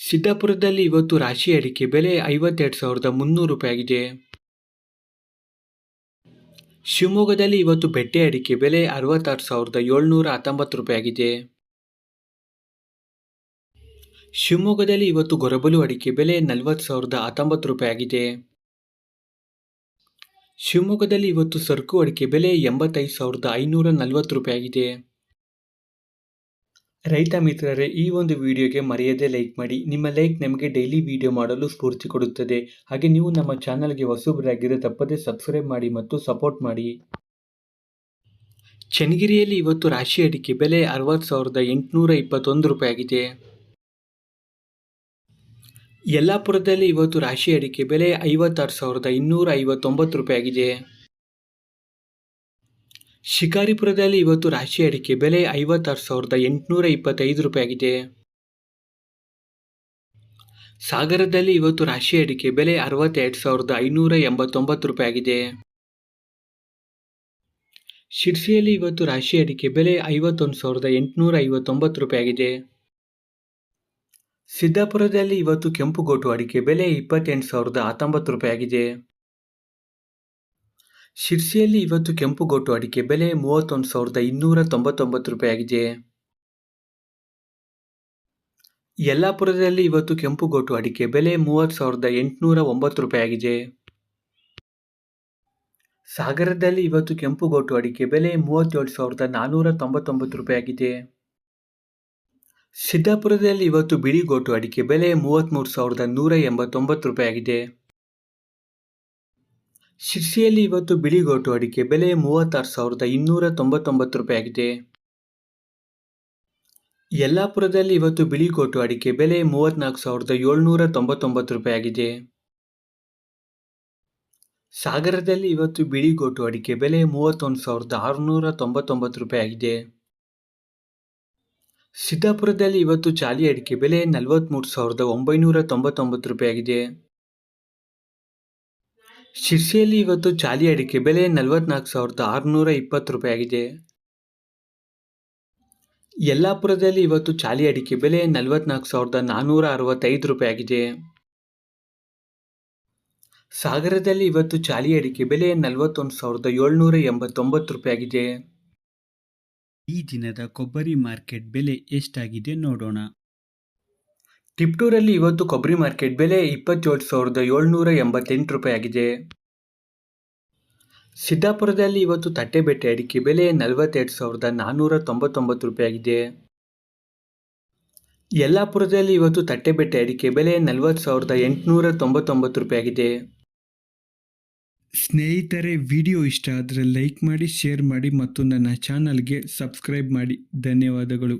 ಸಿದ್ದಾಪುರದಲ್ಲಿ ಇವತ್ತು ರಾಶಿ ಅಡಿಕೆ ಬೆಲೆ ಐವತ್ತೆರಡು ಸಾವಿರದ ಮುನ್ನೂರು ರೂಪಾಯಿ ಆಗಿದೆ ಶಿವಮೊಗ್ಗದಲ್ಲಿ ಇವತ್ತು ಬೆಟ್ಟೆ ಅಡಿಕೆ ಬೆಲೆ ಅರವತ್ತಾರು ಸಾವಿರದ ಏಳ್ನೂರ ಹತ್ತೊಂಬತ್ತು ರೂಪಾಯಿ ಆಗಿದೆ ಶಿವಮೊಗ್ಗದಲ್ಲಿ ಇವತ್ತು ಗೊರಬಲು ಅಡಿಕೆ ಬೆಲೆ ನಲವತ್ತು ಸಾವಿರದ ಹತ್ತೊಂಬತ್ತು ರೂಪಾಯಿ ಆಗಿದೆ ಶಿವಮೊಗ್ಗದಲ್ಲಿ ಇವತ್ತು ಸರಕು ಅಡಿಕೆ ಬೆಲೆ ಎಂಬತ್ತೈದು ಸಾವಿರದ ಐನೂರ ನಲವತ್ತು ರೂಪಾಯಿ ಆಗಿದೆ ರೈತ ಮಿತ್ರರೇ, ಈ ಒಂದು ವಿಡಿಯೋಗೆ ಮರೆಯದೆ ಲೈಕ್ ಮಾಡಿ. ನಿಮ್ಮ ಲೈಕ್ ನಮಗೆ ಡೈಲಿ ವಿಡಿಯೋ ಮಾಡಲು ಸ್ಫೂರ್ತಿ ಕೊಡುತ್ತದೆ. ಹಾಗೆ ನೀವು ನಮ್ಮ ಚಾನಲ್ಗೆ ಹೊಸಬರಾಗಿದ್ದರೆ ತಪ್ಪದೇ ಸಬ್ಸ್ಕ್ರೈಬ್ ಮಾಡಿ ಮತ್ತು ಸಪೋರ್ಟ್ ಮಾಡಿ. ಚನ್ನಗಿರಿಯಲ್ಲಿ ಇವತ್ತು ರಾಶಿ ಅಡಿಕೆ ಬೆಲೆ ಅರವತ್ತು ಸಾವಿರದ ಎಂಟುನೂರ ಇಪ್ಪತ್ತೊಂದು ರೂಪಾಯಿ ಆಗಿದೆ. ಯಲ್ಲಾಪುರದಲ್ಲಿ ಇವತ್ತು ರಾಶಿ ಅಡಿಕೆ ಬೆಲೆ ಐವತ್ತಾರು ಸಾವಿರದ ಇನ್ನೂರ ಐವತ್ತೊಂಬತ್ತು ರೂಪಾಯಿ ಆಗಿದೆ. ಶಿಕಾರಿಪುರದಲ್ಲಿ ಇವತ್ತು ರಾಶಿ ಅಡಿಕೆ ಬೆಲೆ ಐವತ್ತಾರು ಸಾವಿರದ ಎಂಟುನೂರ ಇಪ್ಪತ್ತೈದು ರೂಪಾಯಿ ಆಗಿದೆ ಸಾಗರದಲ್ಲಿ ಇವತ್ತು ರಾಶಿ ಅಡಿಕೆ ಬೆಲೆ ಅರವತ್ತೆರಡು ಸಾವಿರದ ಐನೂರ ಎಂಬತ್ತೊಂಬತ್ತು ರೂಪಾಯಿ ಆಗಿದೆ ಶಿರ್ಸಿಯಲ್ಲಿ ಇವತ್ತು ರಾಶಿ ಅಡಿಕೆ ಬೆಲೆ ಐವತ್ತೊಂದು ಸಾವಿರದ ಎಂಟುನೂರ ಐವತ್ತೊಂಬತ್ತು ರೂಪಾಯಿ ಆಗಿದೆ ಸಿದ್ದಾಪುರದಲ್ಲಿ ಇವತ್ತು ಕೆಂಪುಗೋಟು ಅಡಿಕೆ ಬೆಲೆ ಇಪ್ಪತ್ತೆಂಟು ಸಾವಿರದ ಹತ್ತೊಂಬತ್ತು ರೂಪಾಯಿ ಆಗಿದೆ ಶಿರ್ಸಿಯಲ್ಲಿ ಇವತ್ತು ಕೆಂಪುಗೋಟು ಅಡಿಕೆ ಬೆಲೆ ಮೂವತ್ತೊಂದು ಸಾವಿರದ ಇನ್ನೂರ ತೊಂಬತ್ತೊಂಬತ್ತು ರೂಪಾಯಿ ಆಗಿದೆ ಯಲ್ಲಾಪುರದಲ್ಲಿ ಇವತ್ತು ಕೆಂಪುಗೋಟು ಅಡಿಕೆ ಬೆಲೆ ಮೂವತ್ತು ಸಾವಿರದ ಎಂಟುನೂರ ಒಂಬತ್ತು ರೂಪಾಯಿ ಆಗಿದೆ ಸಾಗರದಲ್ಲಿ ಇವತ್ತು ಕೆಂಪುಗೋಟು ಅಡಿಕೆ ಬೆಲೆ ಮೂವತ್ತೇಳು ಸಾವಿರದ ನಾನ್ನೂರ ತೊಂಬತ್ತೊಂಬತ್ತು ರೂಪಾಯಿ ಆಗಿದೆ ಸಿದ್ದಾಪುರದಲ್ಲಿ ಇವತ್ತು ಬಿಳಿಗೋಟು ಅಡಿಕೆ ಬೆಲೆ ಮೂವತ್ತ್ಮೂರು ಸಾವಿರದ ನೂರ ಎಂಬತ್ತೊಂಬತ್ತು ರೂಪಾಯಿ ಆಗಿದೆ ಶಿರ್ಸಿಯಲ್ಲಿ ಇವತ್ತು ಬಿಳಿಗೋಟು ಅಡಿಕೆ ಬೆಲೆ ಮೂವತ್ತಾರು ಸಾವಿರದ ಇನ್ನೂರ ತೊಂಬತ್ತೊಂಬತ್ತು ರೂಪಾಯಿ ಆಗಿದೆ. ಯಲ್ಲಾಪುರದಲ್ಲಿ ಇವತ್ತು ಬಿಳಿಗೋಟು ಅಡಿಕೆ ಬೆಲೆ ಮೂವತ್ತ್ನಾಲ್ಕು ಸಾವಿರದ ಏಳ್ನೂರ ತೊಂಬತ್ತೊಂಬತ್ತು ರೂಪಾಯಿ ಆಗಿದೆ. ಸಾಗರದಲ್ಲಿ ಇವತ್ತು ಬಿಳಿಗೋಟು ಅಡಿಕೆ ಬೆಲೆ ಮೂವತ್ತೊಂದು ಸಾವಿರದ ಆರುನೂರ ತೊಂಬತ್ತೊಂಬತ್ತು ರೂಪಾಯಿ ಆಗಿದೆ. ಸಿದ್ದಾಪುರದಲ್ಲಿ ಇವತ್ತು ಚಾಲಿ ಅಡಿಕೆ ಬೆಲೆ ನಲವತ್ತ್ಮೂರು ಸಾವಿರದ ಒಂಬೈನೂರ ತೊಂಬತ್ತೊಂಬತ್ತು ರೂಪಾಯಿ ಆಗಿದೆ. ಶಿರ್ಸಿಯಲ್ಲಿ ಇವತ್ತು ಚಾಲಿ ಅಡಿಕೆ ಬೆಲೆ ನಲವತ್ನಾಲ್ಕು ಸಾವಿರದ ಆರುನೂರ ಇಪ್ಪತ್ತು ರೂಪಾಯಿ ಆಗಿದೆ ಯಲ್ಲಾಪುರದಲ್ಲಿ ಇವತ್ತು ಚಾಲಿ ಅಡಿಕೆ ಬೆಲೆ ನಲವತ್ನಾಲ್ಕು ಸಾವಿರದ ನಾನ್ನೂರ ಅರವತ್ತೈದು ರೂಪಾಯಿ ಆಗಿದೆ ಸಾಗರದಲ್ಲಿ ಇವತ್ತು ಚಾಲಿ ಅಡಿಕೆ ಬೆಲೆ ನಲವತ್ತೊಂದು ಸಾವಿರದ ಏಳ್ನೂರ ಎಂಬತ್ತೊಂಬತ್ತು ರೂಪಾಯಿ ಆಗಿದೆ ಈ ದಿನದ ಕೊಬ್ಬರಿ ಮಾರ್ಕೆಟ್ ಬೆಲೆ ಎಷ್ಟಾಗಿದೆ ನೋಡೋಣ. ಟಿಪ್ಟೂರಲ್ಲಿ ಇವತ್ತು ಕೊಬ್ಬರಿ ಮಾರ್ಕೆಟ್ ಬೆಲೆ ಇಪ್ಪತ್ತೇಳು ಸಾವಿರದ ಏಳ್ನೂರ ಎಂಬತ್ತೆಂಟು ರೂಪಾಯಿ ಆಗಿದೆ ಸಿದ್ದಾಪುರದಲ್ಲಿ ಇವತ್ತು ತಟ್ಟೆಬೆಟ್ಟೆ ಅಡಿಕೆ ಬೆಲೆ ನಲವತ್ತೆರಡು ಸಾವಿರದ ನಾನ್ನೂರ ತೊಂಬತ್ತೊಂಬತ್ತು ರೂಪಾಯಿ ಆಗಿದೆ ಯಲ್ಲಾಪುರದಲ್ಲಿ ಇವತ್ತು ತಟ್ಟೆಬೆಟ್ಟೆ ಅಡಿಕೆ ಬೆಲೆ ನಲವತ್ತು ಸಾವಿರದ ಎಂಟುನೂರ ತೊಂಬತ್ತೊಂಬತ್ತು ರೂಪಾಯಿ ಆಗಿದೆ ಸ್ನೇಹಿತರೆ, ವಿಡಿಯೋ ಇಷ್ಟ ಆದರೆ ಲೈಕ್ ಮಾಡಿ, ಶೇರ್ ಮಾಡಿ ಮತ್ತು ನನ್ನ ಚಾನಲ್ಗೆ ಸಬ್ಸ್ಕ್ರೈಬ್ ಮಾಡಿ. ಧನ್ಯವಾದಗಳು.